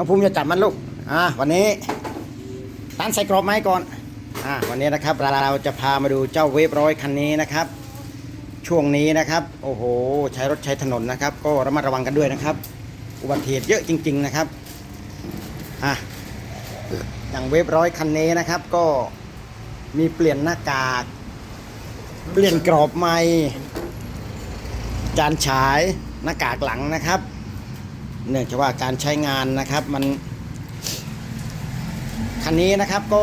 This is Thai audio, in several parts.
น้องภูมิจะจับมันลูกอ่าวันนี้ตันใส่กรอบไม้ก่อนอ่าวันนี้นะครับเราเราจะพามาดูเจ้าเวฟร้อยคันนี้นะครับ ช่วงนี้นะครับ โอ้โห ใช้รถใช้ถนนนะครับ ก็ระมัดระวังกันด้วยนะครับ อุบัติเหตุเยอะจริง ๆนะครับอะอย่างเวฟร้อยคันนี้นะครับ ก็มีเปลี่ยนหน้ากาก เปลี่ยนกรอบไม้จานฉายหน้ากากหลังนะครับ เนื่องจากว่าการใช้งานนะครับมันคันนี้นะครับก็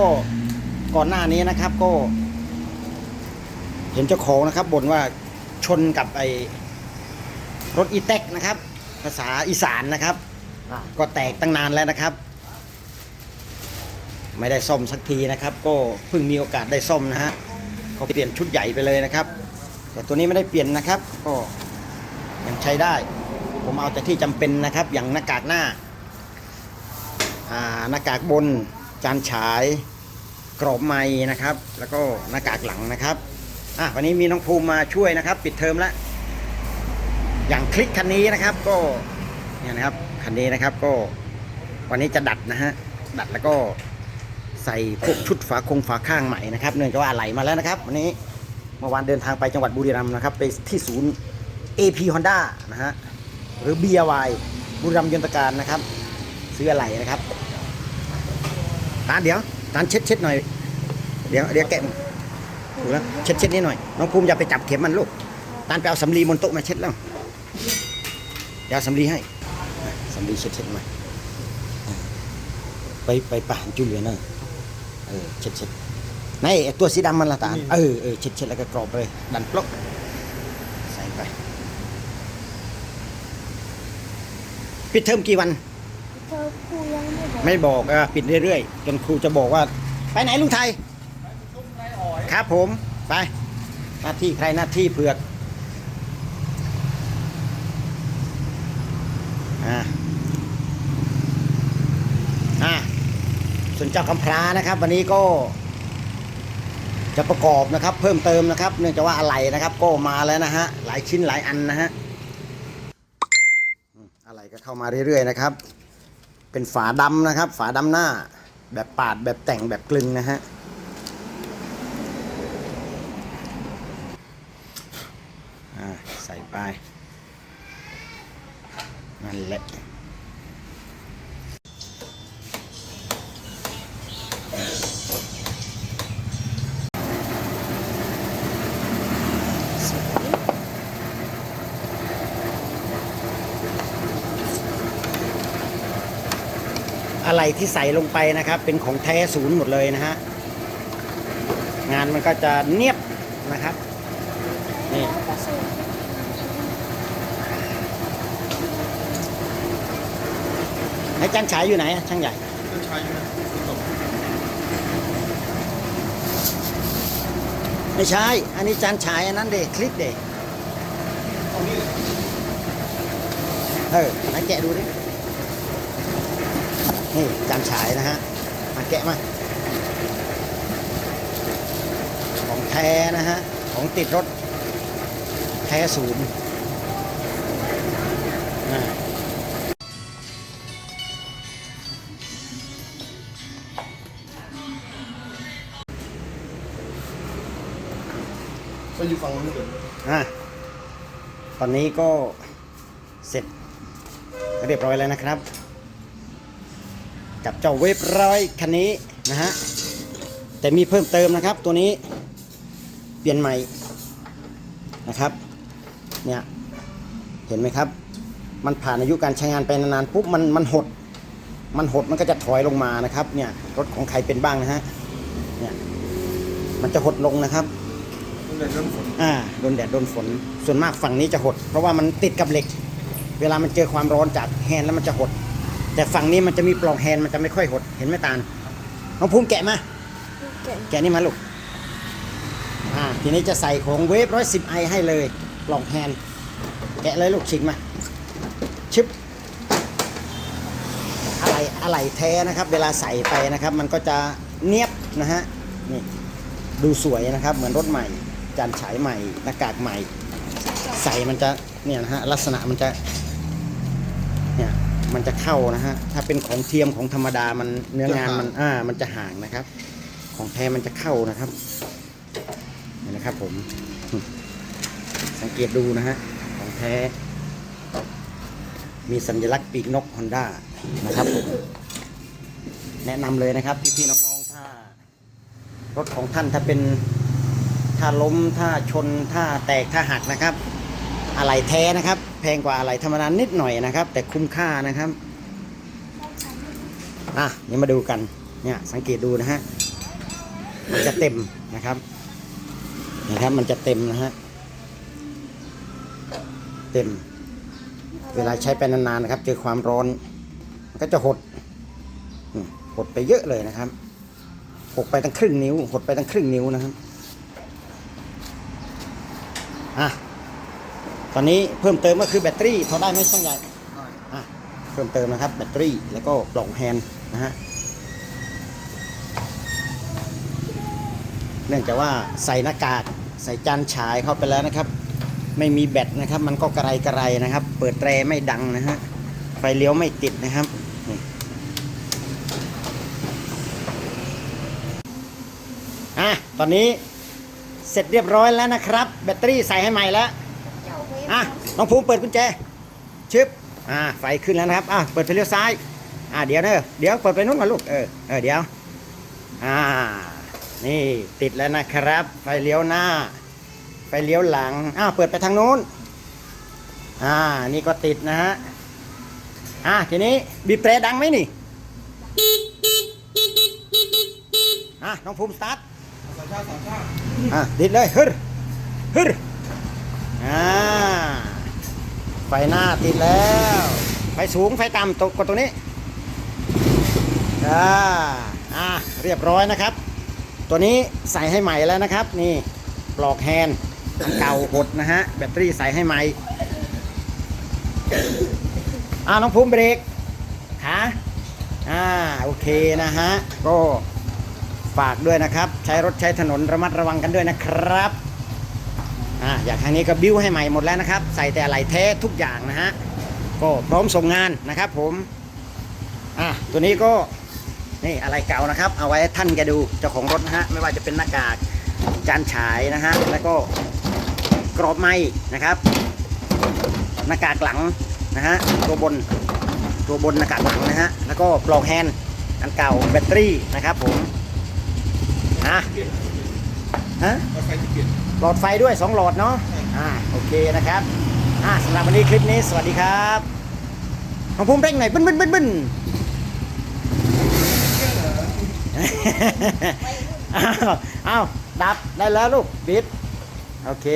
ก่อนหน้านี้นะครับก็ เห็นเจ้าของนะครับบ่นว่าชนกับไอ้รถอีแท็กนะครับ ภาษาอีสานนะครับอะก็แตกตั้งนานแล้วนะครับ ไม่ได้ซ่อมสักทีนะครับ ก็เพิ่งมีโอกาสได้ซ่อมนะฮะก็เปลี่ยนชุดใหญ่ไปเลยนะครับ แต่ตัวนี้ไม่ได้เปลี่ยนนะครับ ก็ยังใช้ได้ ผมเอาแต่ที่จำเป็นนะครับ อย่างหน้ากากหน้าอ่าหน้ากากบน จานฉาย กรอบไม้นะครับ แล้วก็หน้ากากหลังนะครับอะวันนี้มีน้องภูมิมาช่วยนะครับ ปิดเทอมแล้วอย่างคลิกคันนี้นะครับ ก็เนี่ยนะครับคันนี้นะครับก็วันนี้จะดัดนะฮะดัดแล้วก็ใส่พวกชุดฝาคงฝาข้างใหม่นะครับ เนื่องจากว่าอะไหลมาแล้วนะครับ วันนี้เมื่อวานเดินทางไปจังหวัดบุรีรัมย์นะครับ ไปที่ศูนย์ AP Honda นะฮะ หรือ BRY บุรีรัมย์ยนตการนะครับ ซื้ออะไรนะครับตาเดี๋ยวตานเช็ดเช็ดหน่อย เดี๋ยวเดี๋ยวแกะถูกแล้วเช็ดเช็ดนิดหน่อย น้องภูมิอย่าไปจับเข็มมันลูกตานไปเอาสำลีบนโต๊ะมาเช็ดแล้ว เดี๋ยวเอาสำลีให้สำลีเช็ดเช็ดมาไปไปป่านจุเลียนะเออเช็ดเช็ดในไอ้ตัวสีดำมันละตาลเออเออเช็ดเช็ดแล้วก็กรอบไปเลย ดันปลอกใส่ไป ปิดเทอมกี่วัน เธอครูยังไม่บอกไม่บอกอะปิดเรื่อยๆจนครูจะบอกว่า ไปไหนลุงไทยครับ ผมไป หน้าที่ใครหน้าที่เผือกอ่าอ่าส่วนเจ้าคำพร้านะครับ วันนี้ก็ จะประกอบนะครับ เพิ่มเติมนะครับ เนื่องจากว่าอะไรนะครับ ก็มาแล้วนะฮะหลายชิ้นหลายอันนะฮะอืมอะไรก็ เข้ามาเรื่อยๆนะครับ เป็นฝาดำนะครับ ฝาดำหน้า แบบปาดแบบแต่งแบบกลึงนะฮะอ่าใส่ไปนั่นแหละ อะไรที่ใส่ลงไปนะครับ เป็นของแท้ศูนย์หมดเลยนะฮะงานมันก็จะเนียบนะครับนี่ไอ้จานฉายอยู่ไหนช่างใหญ่ก็ใช้นะไม่ใช่ อันนี้จานฉายอันนั้นเด็กคลิปเด็กเอานี่เออมาแกะดูดิ นี่จานฉายนะฮะ มาแกะมา ของแท้นะฮะ ของติดรถ แท้ศูนย์อ่าไปอยู่ฝั่งนู้นเดี๋ยวอะตอนนี้ก็เสร็จเรียบร้อยแล้วนะครับ กับเจ้าเวฟร้อยคันนี้นะฮะแต่มีเพิ่มเติมนะครับตัวนี้เปลี่ยนใหม่นะครับเนี่ยเห็นไหมครับ มันผ่านอายุการใช้งานไปนานๆปุ๊บมันมันหด มันหดมันก็จะถอยลงมานะครับเนี่ยรถของใครเป็นบ้างนะฮะเนี่ยมันจะหดลงนะครับตั้งแต่เริ่มฝนอ่าโดนแดดโดนฝนส่วนมากฝั่งนี้จะหด เพราะว่ามันติดกับเหล็ก เวลามันเจอความร้อนจากแฮนด์แล้วมันจะหด แต่ฝั่งนี้มันจะมีปล่องแฮนด์มันจะไม่ค่อยหด เห็นไหมตาลน้องภูมิแกะมาเก่งแกะนี่มาลูก อ่า ทีนี้จะใส่ของเวฟร้อยสิบไอให้เลย ปล่องแฮนด์แกะเลยลูกชิงมาชึบอะไรอะไรแท้นะครับ เวลาใส่ไปนะครับ มันก็จะเนียบนะฮะ นี่ดูสวยนะครับ เหมือนรถใหม่ จานฉายใหม่ หน้ากากใหม่ ใส่มันจะเนี่ยนะฮะ ลักษณะมันจะเนี่ย มันจะเข้านะฮะ ถ้าเป็นของเทียมของธรรมดามันเนื้องานมันอ่ามันจะห่างนะครับ ของแท้มันจะเข้านะครับนี่นะครับผม สังเกตดูนะฮะ ของแท้ มีสัญลักษณ์ปีกนกฮอนด้านะครับผมแนะนำเลยนะครับพี่ๆน้องๆถ้ารถของท่านถ้าเป็นถ้าล้มถ้าชนถ้าแตกถ้าหักนะครับ อะไหล่แท้นะครับ แพงกว่าอะไหล่ธรรมดานิดหน่อยนะครับ แต่คุ้มค่านะครับอะนี่มาดูกันเนี่ยสังเกตดูนะฮะมันจะเต็มนะครับนะครับ มันจะเต็มนะฮะเต็ม เวลาใช้ไปนานๆนะครับ เจอความร้อนมันก็จะหดหดไปเยอะเลยนะครับหดไปตั้งครึ่งนิ้ว หดไปตั้งครึ่งนิ้วนะครับอะ ตอนนี้เพิ่มเติมก็คือแบตเตอรี่พอได้ไหมช่างใหญ่อะเพิ่มเติมนะครับ แบตเตอรี่แล้วก็ปล่องแฮนด์นะฮะเนื่องจากว่าใส่หน้ากากใส่จานฉายเข้าไปแล้วนะครับ ไม่มีแบตนะครับ มันก็กระไรกระไรนะครับ เปิดแตรไม่ดังนะฮะไฟเลี้ยวไม่ติดนะครับนี่อะตอนนี้เสร็จเรียบร้อยแล้วนะครับ แบตเตอรี่ใส่ให้ใหม่แล้ว อะน้องภูมิเปิดกุญแจชึบอ่าไฟขึ้นแล้วนะครับอะเปิดไฟเลี้ยวซ้ายอ่าเดี๋ยวเนอะเดี๋ยวเปิดไปนู้นก่อนลูกเออเออเดี๋ยวอ่านี่ติดแล้วนะครับ ไฟเลี้ยวหน้า ไฟเลี้ยวหลังอ้าวเปิดไปทางนู้นอ่านี่ก็ติดนะฮะอ่าทีนี้บีบแตรดังไหมนี่อะน้องภูมิสตาร์ทสามชาติสามชาติอะติดเลยฮึรฮึร อ่าไฟหน้าติดแล้ว ไฟสูงไฟต่ำตกกว่าตรงนี้อ่าอ่าเรียบร้อยนะครับ ตัวนี้ใส่ให้ใหม่แล้วนะครับ นี่ปลอกแฮนอันเก่าหดนะฮะ แบตเตอรี่ใส่ให้ใหม่อ่าน้องภูมิเบรกขาอ่าโอเคนะฮะ ก็ฝากด้วยนะครับ ใช้รถใช้ถนนระมัดระวังกันด้วยนะครับ อ่าอย่างทางนี้ก็บิ้วให้ใหม่หมดแล้วนะครับ ใส่แต่อะไหล่แท้ทุกอย่างนะฮะก็พร้อมส่งงานนะครับ ผมอะตัวนี้ก็นี่อะไรเก่านะครับ เอาไว้ท่านแกดูเจ้าของรถนะฮะไม่ว่าจะเป็นหน้ากากจานฉายนะฮะแล้วก็กรอบไม้นะครับหน้ากากหลังนะฮะตัวบนตัวบนหน้ากากหลังนะฮะแล้วก็ปลอกแฮนด์อันเก่าแบตเตอรี่นะครับผมอะฮะ รถไฟที่เปลี่ยนหลอดไฟด้วย 2 หลอดเนาะอ่าโอเคนะครับอ่าสำหรับวันนี้คลิปนี้สวัสดีครับของภูมิเร่งหน่อยบึ้นบึ้นบึ้นบึ้นอ้าวอ้าวดับได้แล้วลูกปิดโอเค